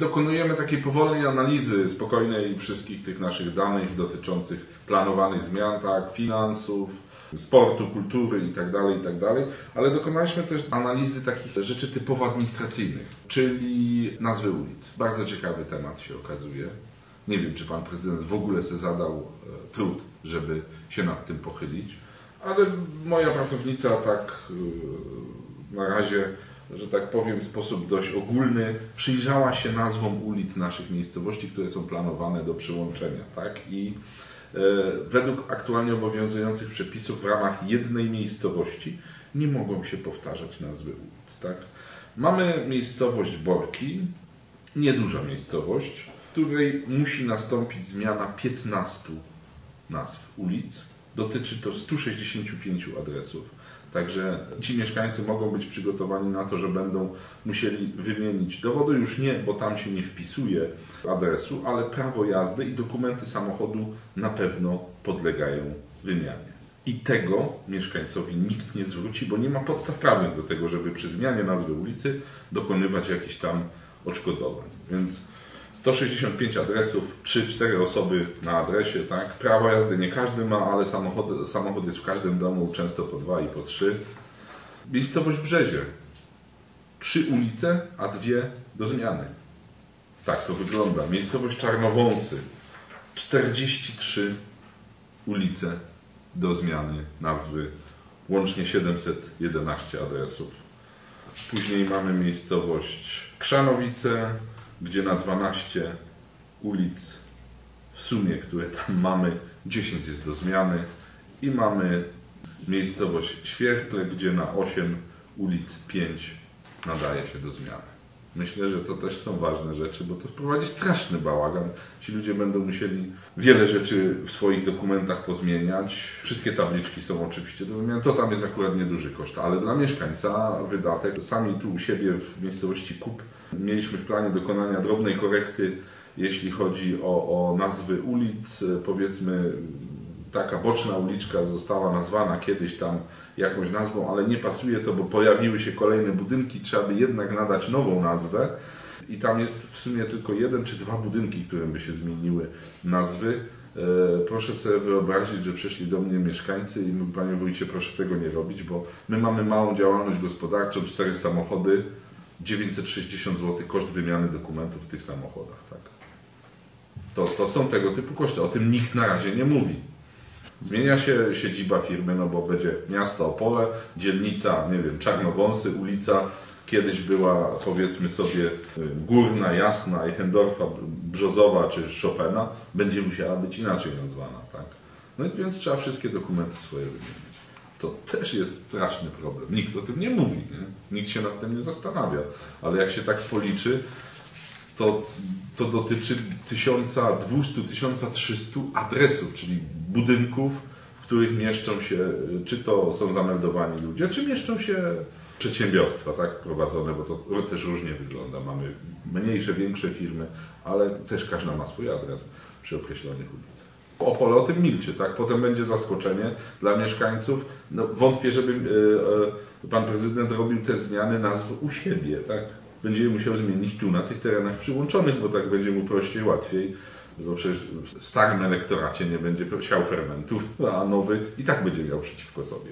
Dokonujemy takiej powolnej analizy, spokojnej wszystkich tych naszych danych dotyczących planowanych zmian, tak, finansów, sportu, kultury itd., itd., ale dokonaliśmy też analizy takich rzeczy typowo administracyjnych, czyli nazwy ulic. Bardzo ciekawy temat się okazuje. Nie wiem, czy pan prezydent w ogóle sobie zadał e, trud, żeby się nad tym pochylić, ale moja pracownica tak e, na razie, że tak powiem, w sposób dość ogólny przyjrzała się nazwom ulic naszych miejscowości, które są planowane do przyłączenia. Tak? I e, według aktualnie obowiązujących przepisów w ramach jednej miejscowości nie mogą się powtarzać nazwy ulic. Tak? Mamy miejscowość Borki, nieduża miejscowość, w której musi nastąpić zmiana 15 nazw ulic. Dotyczy to 165 adresów. Także ci mieszkańcy mogą być przygotowani na to, że będą musieli wymienić dowodu już nie, bo tam się nie wpisuje adresu, ale prawo jazdy i dokumenty samochodu na pewno podlegają wymianie. I tego mieszkańcowi nikt nie zwróci, bo nie ma podstaw prawnych do tego, żeby przy zmianie nazwy ulicy dokonywać jakichś tam odszkodowań. Więc 165 adresów, 3-4 osoby na adresie, tak? Prawo jazdy nie każdy ma, ale samochód, samochód jest w każdym domu, często po dwa i po trzy. Miejscowość Brzezie. Trzy ulice, a dwie do zmiany. Tak to wygląda. Miejscowość Czarnowąsy. 43 ulice do zmiany nazwy. Łącznie 711 adresów. Później mamy miejscowość Krzanowice, gdzie na 12 ulic w sumie, które tam mamy, 10 jest do zmiany i mamy miejscowość Świerkle, gdzie na 8 ulic 5 nadaje się do zmiany. Myślę, że to też są ważne rzeczy, bo to wprowadzi straszny bałagan. Ci ludzie będą musieli wiele rzeczy w swoich dokumentach pozmieniać. Wszystkie tabliczki są oczywiście do wymiany. To tam jest akurat nieduży koszt, ale dla mieszkańca wydatek. Sami tu u siebie w miejscowości Kup mieliśmy w planie dokonania drobnej korekty, jeśli chodzi o, o nazwy ulic. Powiedzmy, taka boczna uliczka została nazwana kiedyś tam jakąś nazwą, ale nie pasuje to, bo pojawiły się kolejne budynki, trzeba by jednak nadać nową nazwę. I tam jest w sumie tylko jeden czy dwa budynki, które by się zmieniły nazwy. E, proszę sobie wyobrazić, że przyszli do mnie mieszkańcy i mówią, panie wójcie, proszę tego nie robić, bo my mamy małą działalność gospodarczą, cztery samochody, 960 zł koszt wymiany dokumentów w tych samochodach. Tak? To, to są tego typu koszty. O tym nikt na razie nie mówi. Zmienia się siedziba firmy, no bo będzie miasto Opole, dzielnica, nie wiem, Czarnowąsy, ulica. Kiedyś była, powiedzmy sobie, y, Górna, Jasna, Eichendorfa, Brzozowa czy Chopina. Będzie musiała być inaczej nazwana, tak? No i więc trzeba wszystkie dokumenty swoje wymienić. To też jest straszny problem. Nikt o tym nie mówi, nie? nikt się nad tym nie zastanawia. Ale jak się tak policzy, to, to dotyczy 1200-1300 adresów, czyli budynków, w których mieszczą się, czy to są zameldowani ludzie, czy mieszczą się przedsiębiorstwa tak prowadzone, bo to też różnie wygląda. Mamy mniejsze, większe firmy, ale też każda ma swój adres przy określonych ulicach. Opole o tym milczy, tak? Potem będzie zaskoczenie dla mieszkańców. No, wątpię, żeby yy, pan prezydent robił te zmiany nazw u siebie, tak? Będzie musiał zmienić tu na tych terenach przyłączonych, bo tak będzie mu prościej, łatwiej bo przecież w starym elektoracie nie będzie siał fermentów, a nowy i tak będzie miał przeciwko sobie.